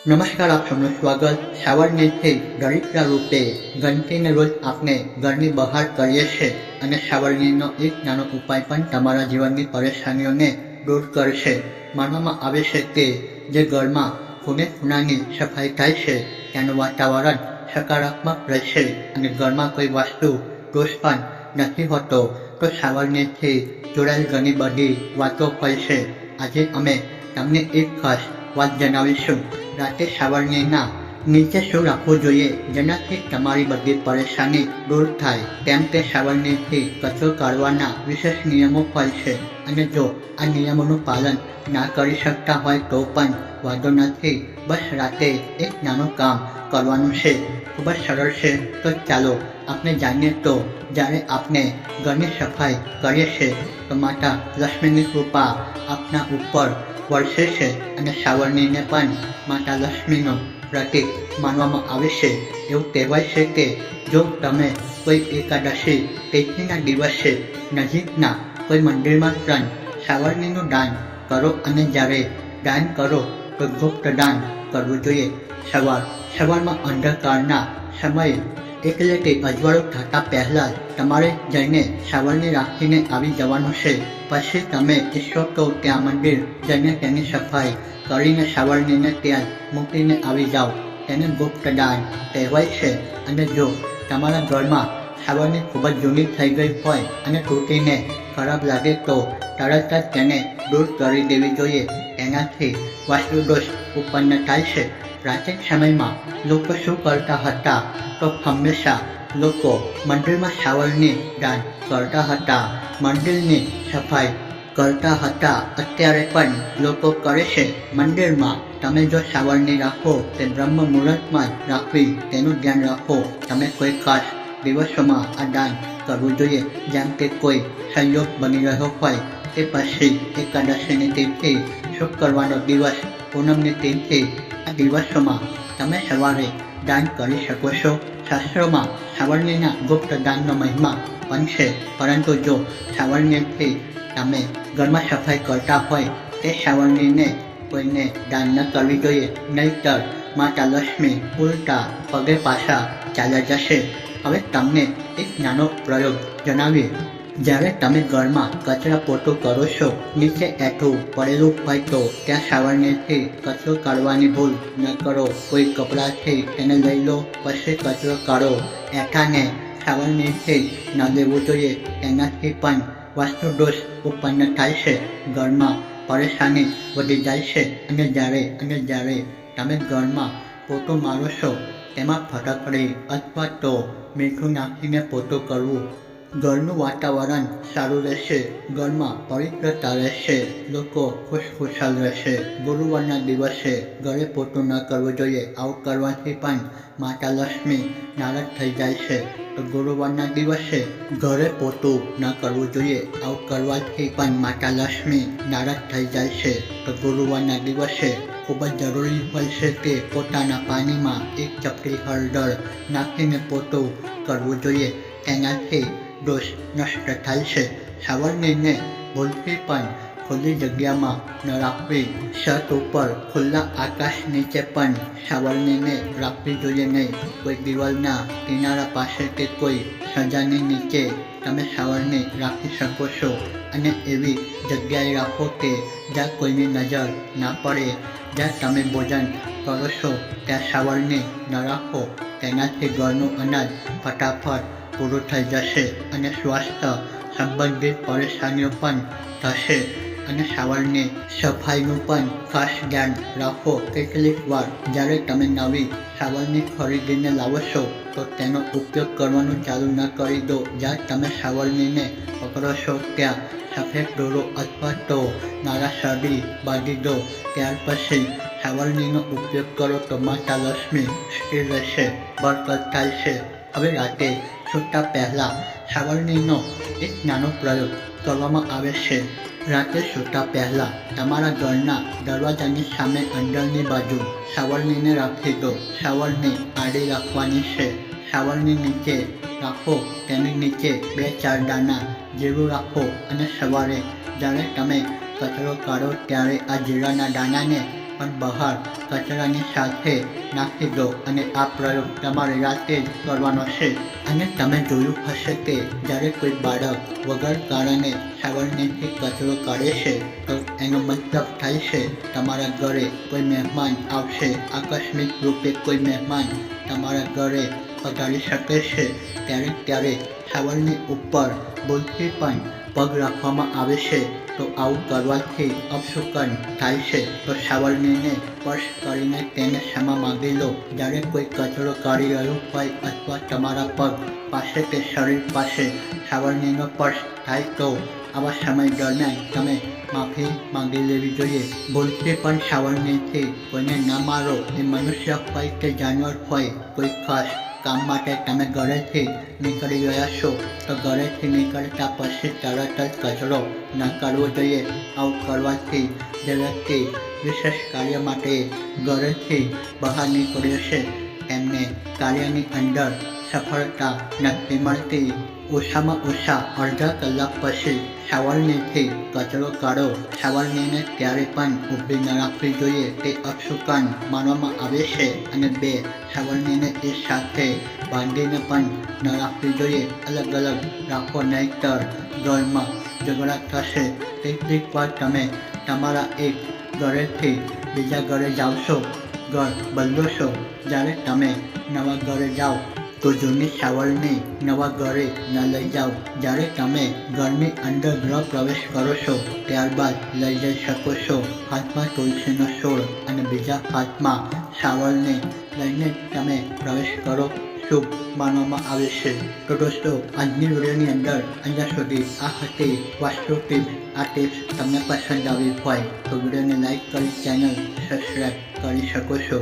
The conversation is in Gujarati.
નમસ્કાર આપ સૌનું સ્વાગત સાવરનીરથી દરિદ્ર રૂપે ગણતીને રોજ આપણે ઘરની બહાર કરીએ છીએ અને શાવરનીનો એક નાનો ઉપાય પણ તમારા જીવનની પરેશાનીઓને દૂર કરશે. માનવામાં આવે છે કે જે ઘરમાં ખૂને ખૂણાની સફાઈ થાય છે, ત્યાંનું વાતાવરણ સકારાત્મક રહેશે અને ઘરમાં કોઈ વસ્તુ દોષ પણ નથી હોતો. તો સાવરનીરથી જોડાયેલ ઘણી બધી વાતો હોય આજે અમે તમને એક ખાસ વાત જણાવીશું રાતે શાવરનીના નીચે શું રાખવું જોઈએ? જેનાથી તમારી બધી પરેશાની દૂર થાય. તેમ તે શાવરનીથી કચરો કાઢવાના વિશેષ નિયમો હોય છે. અને જો આ નિયમોનું પાલન ના કરી શકતા હોય તો પણ વાંધો નથી. બસ રાતે એક નાનું કામ કરવાનું છે. ખૂબ જ સરળ છે. તો ચાલો આપણે જાણીએ તો જ્યારે આપણે ઘરની સફાઈ કરીએ છીએ તો માતા લક્ષ્મીની કૃપા આપના ઉપર વરસે છે અને સાવરણીને પણ માતા લક્ષ્મીનું પ્રતીક માનવામાં આવે છે. એવું કહેવાય છે કે જો તમે કોઈ એકાદશી, તિથિના દિવસે નજીકના કોઈ મંદિરમાં પણ સાવરણીનું દાન કરો અને જ્યારે દાન કરો તો ગુપ્ત દાન કરવું જોઈએ. સવાર, સવારમાં અંધકારના સમયે એટલે કે અજવાળું થતાં પહેલાં જ તમારે જઈને સાવરણી રાખીને આવી જવાનું છે. પછી તમે ઈચ્છો તો ત્યાં મંદિર જઈને તેની સફાઈ કરીને સાવરણીને ત્યાં મૂકીને આવી જાઓ. તેને ગુપ્ત દાન કહેવાય છે. અને જો તમારા ઘરમાં સાવરણી ખૂબ જ જૂની થઈ ગઈ હોય અને તૂટીને ખરાબ લાગે તો તરત જ તેને દૂર કરી દેવી જોઈએ. એનાથી વાસ્તુદોષ ઉત્પન્ન થાય છે. પ્રાચીન સમયમાં લોકો શું કરતા હતા તો હંમેશા લોકો મંદિરમાં સાવરણી દાન કરતા હતા. મંદિરની સફાઈ કરતા હતા. અત્યારે પણ લોકો કરે છે મંદિરમાં. તમે જો સાવરણી રાખો, તે બ્રહ્મ મુહૂર્તમાં જ રાખવી, તેનું ધ્યાન રાખો. તમે કોઈ ખાસ દિવસોમાં આ દાન કરવું જોઈએ. જેમ કે કોઈ સંયોગ બની રહ્યો હોય, તે પછી એકાદશીની તિથિ કરવાનો દિવસ, પૂનમની તિથિ દિવસોમાં તમે સવારે દાન કરી શકો છો. શાસ્ત્રોમાં સાવરણીના ગુપ્ત દાનનો મહિમા પણ છે પરંતુ જો સાવરણીથી તમે ઘરમાં સફાઈ કરતા હોય, તે સાવરણીને કોઈને દાન ન કરવી જોઈએ. નહીતર માતા લક્ષ્મી ઉલટા પગે પાછા ચાલ્યા જશે. હવે તમને એક નાનો પ્રયોગ જણાવીએ. જ્યારે તમે ઘરમાં કચરા પોતું કરો છો, નીચે એઠું પડેલું હોય તો ત્યાં સાવરણીથી કચરો કાઢવાની ભૂલ ન કરો. કોઈ કપડાથી તેને લઈ લો, પછી કચરો કાઢો. એઠાને સાવરણીથી ન લેવું જોઈએ, એનાથી પણ વાસ્તુ દોષ ઉત્પન્ન થાય છે. ઘરમાં પરેશાની વધી જાય છે, અને જ્યારે અને જ્યારે તમે ઘરમાં પોતું મારો છો, તેમાં ફટકડી અથવા તો મીઠું નાખીને પોતું કરવું ઘરનું વાતાવરણ સારું રહેશે, ઘરમાં પવિત્રતા રહેશે, લોકો ખુશખુશાલ રહેશે. ગુરુવારના દિવસે ઘરે પોતું ન કરવું જોઈએ, આવું કરવાથી પણ માતા લક્ષ્મી નારાજ થઈ જાય છે. તો ગુરુવારના દિવસે ઘરે પોતું ન કરવું જોઈએ, આવું કરવાથી પણ માતા લક્ષ્મી નારાજ થઈ જાય છે. તો ગુરુવારના દિવસે ખૂબ જ જરૂરી હોય છે કે પોતાના પાણીમાં એક ચપટી હળદર નાખીને પોતું કરવું જોઈએ. તેનાથી દોષ નષ્ટ થાય છે. સાવરણીને ભૂલથી પણ ખુલ્લી જગ્યામાં ન રાખવી. છત ઉપર ખુલ્લા આકાશ નીચે પણ સાવરણીને રાખવી જોઈએ નહીં. કોઈ દિવાલના કિનારા પાસે કે કોઈ સજાની નીચે તમે સાવરણી રાખી શકો છો અને એવી જગ્યાએ રાખો કે જ્યાં કોઈની નજર ના પડે. જ્યાં તમે ભોજન કરો છો, ત્યાં સાવરણી ન રાખો. તેનાથી ઘરનું અનાજ ફટાફટ પૂરું થઈ જશે અને સ્વાસ્થ્ય સંબંધિત પરેશાનીઓ પણ થશે અને સાવરણી સફાઈનું પણ ખાસ ધ્યાન રાખો કેટલીક વાર જ્યારે તમે નવી સાવરની ખરીદીને લાવો છો તો તેનો ઉપયોગ કરવાનું ચાલુ ન કરી દો. જ્યાં તમે સાવરણીને પકડો છો ત્યાં સફેદ દોરો અથવા તો નાના શરદી બાંધી દો, ત્યાર પછી સાવરણીનો ઉપયોગ કરો તો માતા લક્ષ્મી સ્થિર રહેશે, બરકત થાય છે. હવે રાતે સૂતા પહેલાં સાવરણીનો એક નાનો પ્રયોગ કરવામાં આવે છે. રાતે સૂતા પહેલાં તમારા ઘરના દરવાજાની સામે અંદરની બાજુ સાવરણીને રાખી દો. સાવરણી આડી રાખવાની છે. સાવરણી નીચે રાખો. તેની નીચે બે ચાર દાણા જીરું રાખો અને સવારે જ્યારે તમે કચરો કાઢો ત્યારે આ જીરાના દાણાને પણ બહાર કચરાની સાથે નાખી દો અને આ પ્રયોગ તમારે રાતે જ કરવાનો છે. અને તમે જોયું હશે કે જ્યારે કોઈ બાળક વગર કારણે છાવરણીથી કચરો કાઢે છે, તો એનો મતલબ થાય છે, તમારા ઘરે કોઈ મહેમાન આવશે. આકસ્મિક રૂપે કોઈ મહેમાન તમારા ઘરે પધારી શકે છે. ત્યારે ત્યારે છાવરની ઉપર ભૂલથી પણ પગ રાખવામાં આવે છે, તો આવું કરવાથી અપશુકન થાય છે. તો સાવરણીને સ્પર્શ કરીને તેને ક્ષમા માંગી લો. જ્યારે કોઈ કચરો કાઢી રહ્યું હોય અથવા તમારા પગ પાસે કે શરીર પાસે સાવરણીનો સ્પર્શ થાય, તો આવા સમય દરમિયાન તમે માફી માંગી લેવી જોઈએ. ભૂલથી પણ સાવરણીથી કોઈને ના મારો. એ મનુષ્ય હોય કે જાનવર હોય, કોઈ ખાસ કામ માટે તમે ઘરેથી નીકળી ગયા છો, તો ઘરેથી નીકળતા પછી તરત જ કચરો ન કરવો જોઈએ. આવું કરવાથી જે વ્યક્તિ વિશેષ કાર્ય માટે ઘરેથી બહાર નીકળ્યો છે. એમને કાર્યની અંદર સફળતા નથી મળતી. ઓછામાં ઓછા અડધા કલાક પછી છાવરણીથી કચરો કાઢો. છાવરણીને ક્યારે પણ ઊભી ન રાખવી જોઈએ. તે અપશુકન માનવામાં આવે છે અને બે છાવરણીને એક સાથે બાંધીને પણ ન રાખવી જોઈએ. અલગ અલગ રાખો, નહીતર ઘરમાં ઝઘડા થશે. કેટલીક વાર તમે તમારા એક ઘરેથી બીજા ઘરે જાઓ છો ઘર બદલો છો જ્યારે તમે નવા ઘરે જાઓ તો જૂની છાવરણી નવા ઘરે ન લઈ જાઓ. જ્યારે તમે ઘરની અંદર ગૃહ પ્રવેશ કરો છો, ત્યારબાદ લઈ જઈ શકો છો. હાથમાં તુલસીનો છોડ અને બીજા હાથમાં છાવરને લઈને તમે પ્રવેશ કરો. શુભ માનવામાં આવે છે. તો દોસ્તો, આજની વિડીયોની અંદર અહીંયા સુધી. આ હતી વાસ્તુ ટિપ્સ. આ ટિપ્સ તમને પસંદ આવી હોય તો વિડીયોને લાઈક કરી, ચેનલ સબસ્ક્રાઈબ કરી શકો છો.